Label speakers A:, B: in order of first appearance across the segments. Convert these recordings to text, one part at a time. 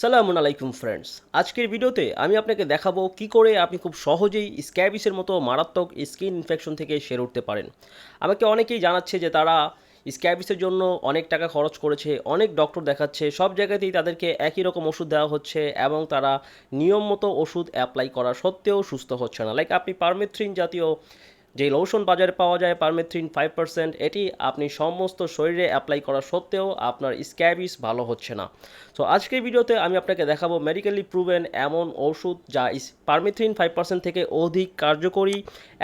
A: সালামুন আলাইকুম ফ্রেন্ডস আজকের ভিডিওতে আমি আপনাকে দেখাবো কি করে আপনি খুব সহজেই স্ক্যাবিসের মতো মারাত্মক স্কিন ইনফেকশন থেকে সেরে উঠতে পারেন। আমাকে অনেকেই জানাচ্ছে যে তারা স্ক্যাবিসের জন্য অনেক টাকা খরচ করেছে, অনেক ডক্টর দেখাচ্ছে, সব জায়গাতেই তাদেরকে একই রকম ওষুধ দেওয়া হচ্ছে এবং তারা নিয়ম মতো ওষুধ অ্যাপ্লাই করা সত্ত্বেও সুস্থ হচ্ছে না। লাইক আপনি পারমেথ্রিন জাতীয় যে লোশন বাজারে পাওয়া যায় পারমেথ্রিন ফাইভ পার্সেন্ট এটি আপনি সমস্ত শরীরে অ্যাপ্লাই করা সত্ত্বেও আপনার স্ক্যাবিস ভালো হচ্ছে না। সো আজকের ভিডিওতে আমি আপনাকে দেখাবো মেডিকেলি প্রুভেন এমন ওষুধ যা পারমেথ্রিন ফাইভ পার্সেন্ট থেকে অধিক কার্যকরী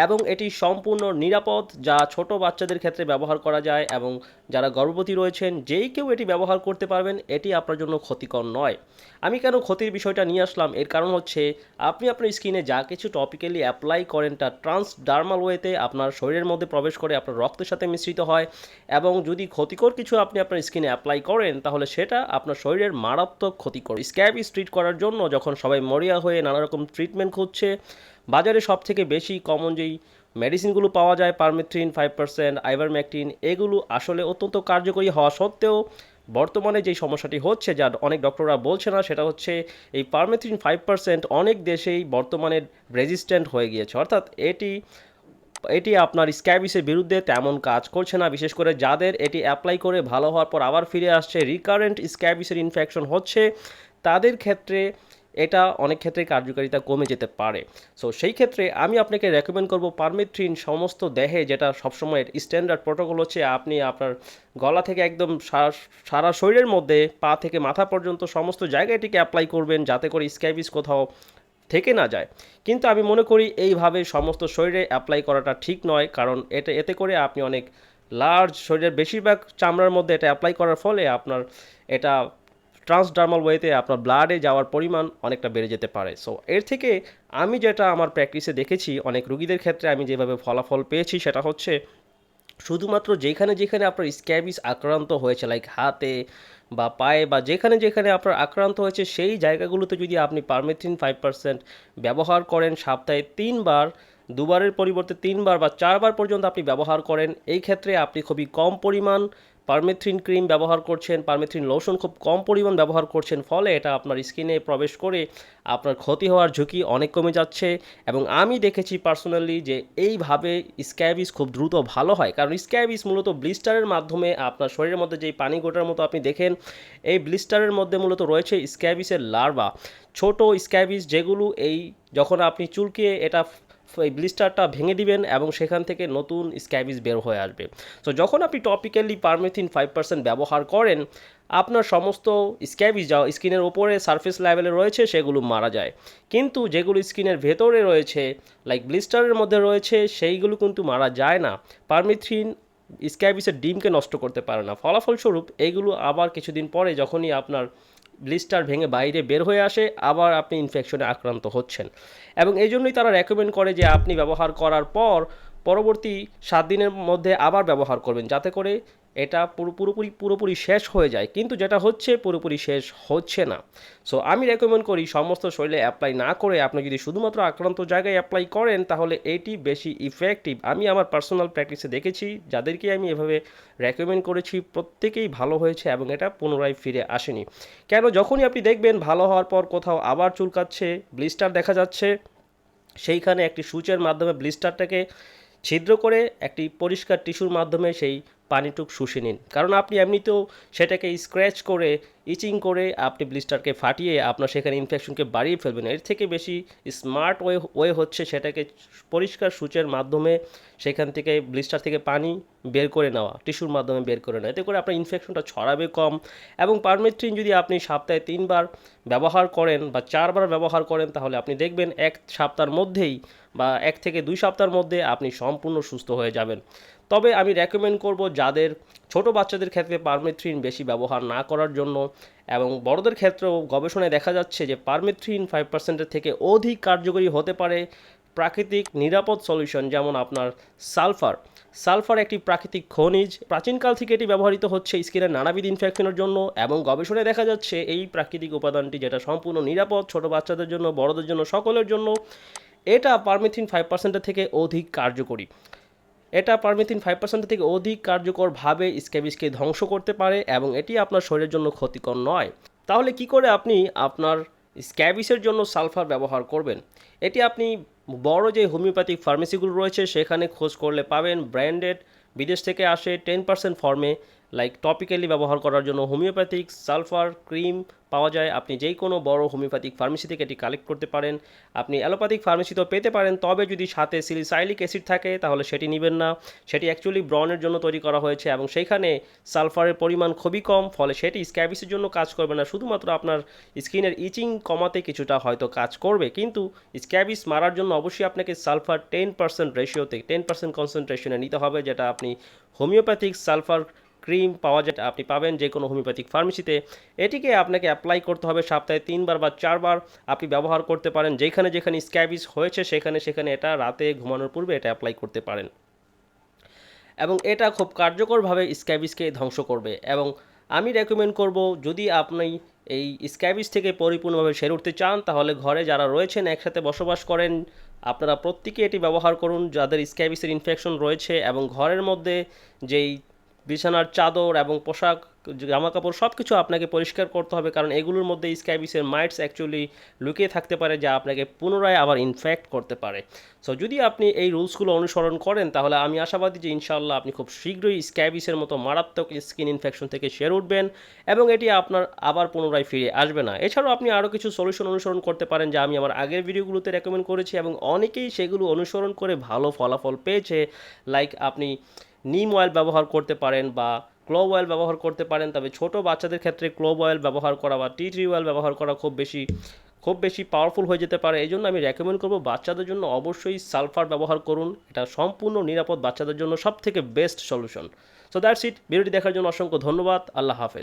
A: এবং এটি সম্পূর্ণ নিরাপদ, যা ছোট বাচ্চাদের ক্ষেত্রে ব্যবহার করা যায় এবং যারা গর্ভবতী রয়েছেন, যেই কেউ এটি ব্যবহার করতে পারবেন, এটি আপনার জন্য ক্ষতিকর নয়। আমি কেন ক্ষতির বিষয়টা নিয়ে আসলাম? এর কারণ হচ্ছে, আপনি আপনার স্কিনে যা কিছু টপিক্যালি অ্যাপ্লাই করেন, তা ট্রান্সডার্মাল ওয়েতে আপনার শরীরের মধ্যে প্রবেশ করে আপনার রক্তের সাথে মিশ্রিত হয় এবং যদি ক্ষতিকর কিছু আপনি আপনার স্কিনে অ্যাপ্লাই করেন, তাহলে সেটা আপনার শরীরের মারাত্মক ক্ষতিকর। স্ক্যাবিস ট্রিট করার জন্য যখন সবাই মরিয়া হয়ে নানা রকম ট্রিটমেন্ট খুঁজছে, বাজারে সব থেকে বেশি কমন যেই মেডিসিনগুলো পাওয়া যায় পারমেথ্রিন ফাইভ পার্সেন্ট আইভারম্যাকটিন এগুলো আসলে অত্যন্ত কার্যকরী হওয়া সত্ত্বেও বর্তমানে যেই সমস্যাটি হচ্ছে যা অনেক ডক্টররা বলছে না, সেটা হচ্ছে এই পারমেথ্রিন ফাইভ পার্সেন্ট অনেক দেশেই বর্তমানে রেজিস্ট্যান্ট হয়ে গিয়েছে। অর্থাৎ এটি এটি আপনার স্ক্যাবিসের বিরুদ্ধে তেমন কাজ করছে না, বিশেষ করে যাদের এটি অ্যাপ্লাই করে ভালো হওয়ার পর আবার ফিরে আসছে। রিকারেন্ট স্ক্যাবিসের ইনফেকশন হচ্ছে, তাদের ক্ষেত্রে এটা অনেক ক্ষেত্রে কার্যকারিতা কমে যেতে পারে। সো সেই ক্ষেত্রে আমি আপনাকে রেকমেন্ড করব পারমেথ্রিন সমস্ত দেহে, যেটা সবসময় স্ট্যান্ডার্ড প্রোটোকল হচ্ছে, আপনি আপনার গলা থেকে একদম সারা শরীরের মধ্যে পা থেকে মাথা পর্যন্ত সমস্ত জায়গায় এটিকে অ্যাপ্লাই করবেন, যাতে করে স্ক্যাবিস কোথাও থেকে না যায়। কিন্তু আমি মনে করি এইভাবে সমস্ত শরীরে অ্যাপ্লাই করাটা ঠিক নয়, কারণ এটা, এতে করে আপনি অনেক লার্জ শরীরের বেশিরভাগ চামড়ার মধ্যে এটা অ্যাপ্লাই করার ফলে আপনার এটা ট্রান্সডার্মাল ওয়েতে আপনার ব্লাডে যাওয়ার পরিমাণ অনেকটা বেড়ে যেতে পারে। সো এর থেকে আমি যেটা আমার প্র্যাকটিসে দেখেছি, অনেক রুগীদের ক্ষেত্রে আমি যেভাবে ফলাফল পেয়েছি সেটা হচ্ছে শুধুমাত্র যেখানে যেখানে আপনার স্ক্যাবিস আক্রান্ত হয়েছে লাইক হাতে বা পায়ে বা যেখানে যেখানে আপনার আক্রান্ত হয়েছে, সেই জায়গাগুলোতে যদি আপনি পারমেথিন ফাইভ পার্সেন্ট ব্যবহার করেন, সপ্তাহে তিনবার, দুবারের পরিবর্তে তিনবার বা চারবার পর্যন্ত আপনি ব্যবহার করেন, এই ক্ষেত্রে আপনি খুবই কম পরিমাণ পারমেথ্রিন ক্রিম ব্যবহার করছেন, পারমেথ্রিন লোশন খুব কম পরিমাণ ব্যবহার করছেন, ফলে এটা আপনার স্কিনে প্রবেশ করে আপনার ক্ষতি হওয়ার ঝুঁকি অনেক কমে যাচ্ছে। এবং আমি দেখেছি পার্সোনালি যে এইভাবে স্ক্যাবিস খুব দ্রুত ভালো হয়। কারণ স্ক্যাবিস মূলত ব্লিস্টারের মাধ্যমে আপনার শরীরের মধ্যে যেই পানি গোটার মতো আপনি দেখেন, এই ব্লিস্টারের মধ্যে মূলত রয়েছে স্ক্যাবিসের লার্ভা। ছোট স্ক্যাবিস যেগুলো এই যখন আপনি চুলকে এটা এই ব্লিস্টারটা ভেঙে দিবেন এবং সেখান থেকে নতুন স্ক্যাবিস বের হয়ে আসবে। তো যখন আপনি টপিক্যালি পারমেথিন ফাইভ পার্সেন্ট ব্যবহার করেন, আপনার সমস্ত স্ক্যাবিস যা স্কিনের ওপরে সারফেস লেভেলে রয়েছে, সেগুলো মারা যায়। কিন্তু যেগুলো স্কিনের ভেতরে রয়েছে লাইক ব্লিস্টারের মধ্যে রয়েছে, সেইগুলো কিন্তু মারা যায় না। পারমিথ্রিন স্ক্যাবিসের ডিমকে নষ্ট করতে পারে না। ফলাফলস্বরূপ এইগুলো আবার কিছুদিন পরে যখনই আপনার ব্লিস্টার ভেঙে বাইরে বের হয়ে আসে, আবার আপনি ইনফেকশনে আক্রান্ত হচ্ছেন। এবং এই জন্যই তারা রেকমেন্ড করে যে আপনি ব্যবহার করার পর পরবর্তী সাত দিনের মধ্যে আবার ব্যবহার করবেন, যাতে করে এটা পুরো, পুরোপুরি পুরোপুরি শেষ হয়ে যায়। কিন্তু যেটা হচ্ছে, পুরোপুরি শেষ হচ্ছে না। সো আমি রেকমেন্ড করি সমস্ত শরীরে অ্যাপ্লাই না করে আপনি যদি শুধুমাত্র আক্রান্ত জায়গায় অ্যাপ্লাই করেন, তাহলে এটি বেশি ইফেক্টিভ আমি আমার পার্সোনাল প্র্যাকটিসে দেখেছি, যাদেরকে আমি এভাবে রেকমেন্ড করেছি, প্রত্যেকেই ভালো হয়েছে এবং এটা পুনরায় ফিরে আসেনি। কেন? যখনই আপনি দেখবেন ভালো হওয়ার পর কোথাও আবার চুলকাচ্ছে, ব্লিস্টার দেখা যাচ্ছে, সেইখানে একটি সুচের মাধ্যমে ব্লিস্টারটাকে ছিদ্র করে একটি পরিষ্কার টিস্যুর মাধ্যমে সেই পানিটুক শুষে নিন। কারণ আপনি এমনিতেও সেটাকে স্ক্র্যাচ করে ইচিং করে আপনি ব্লিস্টারকে ফাটিয়ে আপনার সেখানে ইনফেকশনকে বাড়িয়ে ফেলবেন। এর থেকে বেশি স্মার্ট ওয়ে ওয়ে হচ্ছে সেটাকে পরিষ্কার সূচের মাধ্যমে সেখান থেকে ব্লিস্টার থেকে পানি বের করে নেওয়া, টিস্যুর মাধ্যমে বের করে নেওয়া। এতে করে আপনার ইনফেকশনটা ছড়াবে কম এবং পারমেট্রিন যদি আপনি সপ্তাহে তিনবার ব্যবহার করেন বা চারবার ব্যবহার করেন, তাহলে আপনি দেখবেন এক সপ্তাহের মধ্যেই বা এক থেকে দুই সপ্তাহের মধ্যে আপনি সম্পূর্ণ সুস্থ হয়ে যাবেন। তবে আমি রেকমেন্ড করব যাদের ছোট বাচ্চাদের ক্ষেত্রে পারমেথ্রিন বেশি ব্যবহার না করার জন্য এবং বড়দের ক্ষেত্রেও গবেষণায় দেখা যাচ্ছে যে পারমেথ্রিন ফাইভ পার্সেন্টের থেকে অধিক কার্যকরী হতে পারে প্রাকৃতিক নিরাপদ সলিউশন যেমন আপনার সালফার। সালফার একটি প্রাকৃতিক খনিজ। প্রাচীনকাল থেকে এটি ব্যবহৃত হচ্ছে স্কিনের নানাবিধ ইনফেকশনের জন্য এবং গবেষণায় দেখা যাচ্ছে এই প্রাকৃতিক উপাদানটি যেটা সম্পূর্ণ নিরাপদ ছোট বাচ্চাদের জন্য, বড়দের জন্য, সকলের জন্য এটা পারমিথিন ফাইভ পার্সেন্টের থেকে অধিক কার্যকরী। এটা পারমিথিন ফাইভ পার্সেন্ট থেকে অধিক কার্যকরভাবে স্ক্যাবিসকে ধ্বংস করতে পারে এবং এটি আপনার শরীরের জন্য ক্ষতিকর নয়। তাহলে কি করে আপনি আপনার স্ক্যাবিসের জন্য সালফার ব্যবহার করবেন? এটি আপনি বড় যে হোমিওপ্যাথিক ফার্মেসিগুলো রয়েছে, সেখানে খোঁজ করলে পাবেন, ব্র্যান্ডেড, বিদেশ থেকে আসে টেন পার্সেন্ট ফর্মে লাইক টপিক্যালি ব্যবহার করার জন্য হোমিওপ্যাথিক সালফার ক্রিম পাওয়া যায়। আপনি যেই কোনো বড় হোমিওপ্যাথিক ফার্মেসি থেকে এটি কালেক্ট করতে পারেন। আপনি অ্যালোপ্যাথিক ফার্মেসিতেও পেতে পারেন, তবে যদি সাথে সিলিসাইলিক অ্যাসিড থাকে, তাহলে সেটি নেবেন না। সেটি অ্যাকচুয়ালি ব্রনের জন্য তৈরি করা হয়েছে এবং সেইখানে সালফারের পরিমাণ খুবই কম, ফলে সেটি স্ক্যাবিসের জন্য কাজ করবে না। শুধুমাত্র আপনার স্কিনের ইচিং কমাতে কিছুটা হয়তো কাজ করবে, কিন্তু স্ক্যাবিস মারার জন্য অবশ্যই আপনাকে সালফার টেন পার্সেন্ট রেশিওতে টেন পার্সেন্ট কনসেন্ট্রেশনে নিতে হবে, যেটা আপনি হোমিওপ্যাথিক সালফার ক্রিম পাওয়া যায়, আপনি পাবেন যে কোনো হোমিওপ্যাথিক ফার্মেসিতে। এটিকে আপনাকে অ্যাপ্লাই করতে হবে সপ্তাহে তিনবার বা চারবার। আপনি ব্যবহার করতে পারেন যেখানে যেখানে স্ক্যাবিস হয়েছে, সেখানে সেখানে এটা রাতে ঘুমানোর পূর্বে এটা অ্যাপ্লাই করতে পারেন। এবং এটা খুব কার্যকরভাবে স্ক্যাবিসকে ধ্বংস করবে। এবং আমি রেকমেন্ড করব, যদি আপনি এই স্ক্যাবিস থেকে পরিপূর্ণভাবে সেরে উঠতে চান, তাহলে ঘরে যারা রয়েছেন, একসাথে বসবাস করেন, আপনারা প্রত্যেকে এটি ব্যবহার করুন। যাদের স্ক্যাবিসের ইনফেকশন রয়েছে এবং ঘরের মধ্যে যেই বিছানার চাদর এবং পোশাক, জামা কাপড় সব কিছু আপনাকে পরিষ্কার করতে হবে, কারণ এগুলোর মধ্যে স্ক্যাবিসের মাইটস অ্যাকচুয়ালি লুকিয়ে থাকতে পারে যা আপনাকে পুনরায় আবার ইনফেক্ট করতে পারে। সো যদি আপনি এই রুলসগুলো অনুসরণ করেন, তাহলে আমি আশাবাদী যে ইনশাল্লাহ আপনি খুব শীঘ্রই স্ক্যাবিসের মতো মারাত্মক স্কিন ইনফেকশন থেকে সেরে উঠবেন এবং এটি আপনার আবার পুনরায় ফিরে আসবে না। এছাড়াও আপনি আরও কিছু সলিউশন অনুসরণ করতে পারেন, যা আমি আমার আগের ভিডিওগুলোতে রেকমেন্ড করেছি এবং অনেকেই সেগুলো অনুসরণ করে ভালো ফলাফল পেয়েছে। লাইক আপনি নিম অয়েল ব্যবহার করতে পারেন বা ক্লোভ অয়েল ব্যবহার করতে পারেন, তবে ছোট বাচ্চাদের ক্ষেত্রে ক্লোভ অয়েল ব্যবহার করা বা টি ট্রি অয়েল ব্যবহার করা খুব বেশি খুব বেশি পাওয়ারফুল হয়ে যেতে পারে। এই জন্য আমি রেকমেন্ড করব বাচ্চাদের জন্য অবশ্যই সালফার ব্যবহার করুন। এটা সম্পূর্ণ নিরাপদ বাচ্চাদের জন্য সব থেকে best solution so that's it ভিডিওটি দেখার জন্য অসংখ্য ধন্যবাদ। আল্লাহ হাফেজ।